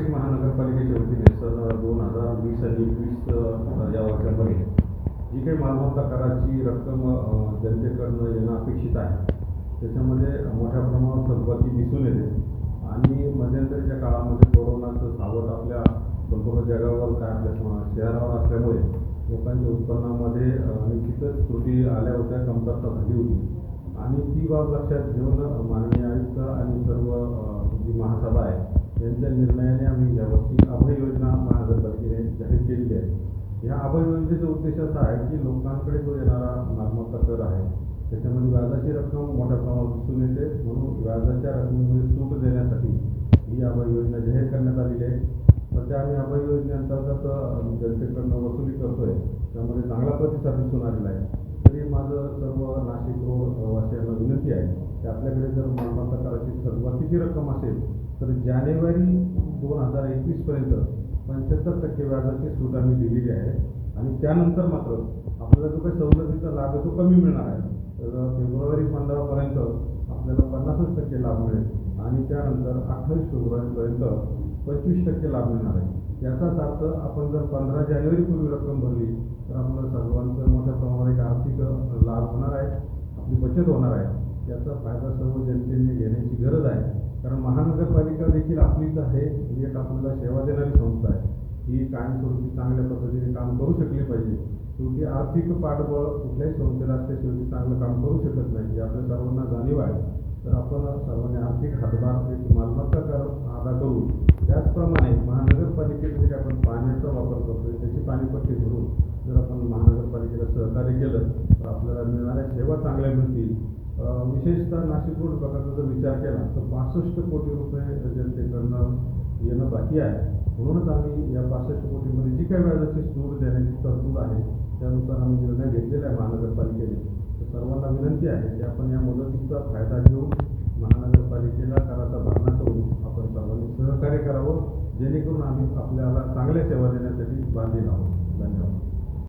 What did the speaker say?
नाशिक महानगरपालिकेच्या वतीने सन दोन हजार वीस आणि एकवीस या वर्षामध्ये जी काही मालमत्ता कराची रक्कम जनतेकडनं येणं अपेक्षित आहे त्याच्यामध्ये मोठ्या प्रमाणात थकबाकी दिसून येते. आणि मध्यंतरीच्या काळामध्ये कोरोनाचं सावट आपल्या संपूर्ण जगावर काय आपल्या शहरावर असल्यामुळे लोकांच्या उत्पन्नामध्ये निश्चितच त्रुटी आल्या होत्या कमतरता झाली होती. आणि ती बाब लक्षात घेऊन माननीय या उद्देश असा आहे की लोकांकडे जो येणारा मालमत्ता कर आहे त्याच्यामध्ये व्याजाची रक्कम मोठ्या प्रमाणात दिसून येते. म्हणून व्याजाच्या रकमेमध्ये सूट देण्यासाठी ही अभय योजना जाहीर करण्यात आलेली आहे. सध्या आम्ही अभय योजनेअंतर्गत जनतेकडनं वसुली करतोय. त्यामध्ये चांगला प्रतिसाद दिसून आलेला आहे. तरी माझं सर्व नाशिक रोड वासियांना विनंती आहे की आपल्याकडे जर मालमत्ता कराची थकबाकीची रक्कम असेल तर जानेवारी दोन हजार एकवीसपर्यंत पंच्याहत्तर टक्के व्याजाची सूट आम्ही दिलेली आहे. आणि त्यानंतर मात्र आपल्याला जो काही सवलतीचा लाभ आहे तो कमी मिळणार आहे. तर फेब्रुवारी पंधरापर्यंत आपल्याला पन्नासच टक्के लाभ मिळेल आणि त्यानंतर अठ्ठावीस फेब्रुवारीपर्यंत पंचवीस टक्के लाभ मिळणार आहे. याचाच अर्थ आपण जर पंधरा जानेवारीपूर्वी रक्कम भरली तर आपल्याला सर्वांचं मोठ्या प्रमाणात एक आर्थिक लाभ होणार आहे. आपली बचत होणार आहे. याचा फायदा सर्व जनतेने घेण्याची गरज आहे. कारण महानगरपालिका देखील आपलीच आहे ही एक आपल्याला सेवा देणारी संस्था आहे. कायमस्वरूपी चांगल्या पद्धतीने काम करू शकले पाहिजे. शेवटी आर्थिक पाठबळ कुठल्याही संस्थेला ते शेवटी चांगलं काम करू शकत नाही. जे आपल्या सर्वांना जाणीव आहे. तर आपण सर्वांनी आर्थिक हातभार एक मालमत्ता कर अदा करू. त्याचप्रमाणे महानगरपालिकेमध्ये जे आपण पाण्याचा वापर करतो त्याची पाणीपट्टी भरून जर आपण महानगरपालिकेला सहकार्य केलं तर आपल्याला मिळणाऱ्या सेवा चांगल्या मिळतील. विशेषतः नाशिक रोड प्रकल्पाचा जर विचार केला तर पासष्ट कोटी रुपये जनतेकडनं येणं बाकी आहे. म्हणूनच आम्ही या पासष्ट कोटीमध्ये जी काही व्याजाची सूट देण्याची तरतूद आहे त्यानुसार आम्ही निर्णय घेतलेला आहे महानगरपालिकेने. तर सर्वांना विनंती आहे की आपण या मदतीचा फायदा घेऊन महानगरपालिकेला कराचा भरणा करून आपण सर्वांनी सहकार्य करावं जेणेकरून आम्ही आपल्याला चांगल्या सेवा देण्यासाठी बांधील आहोत. धन्यवाद.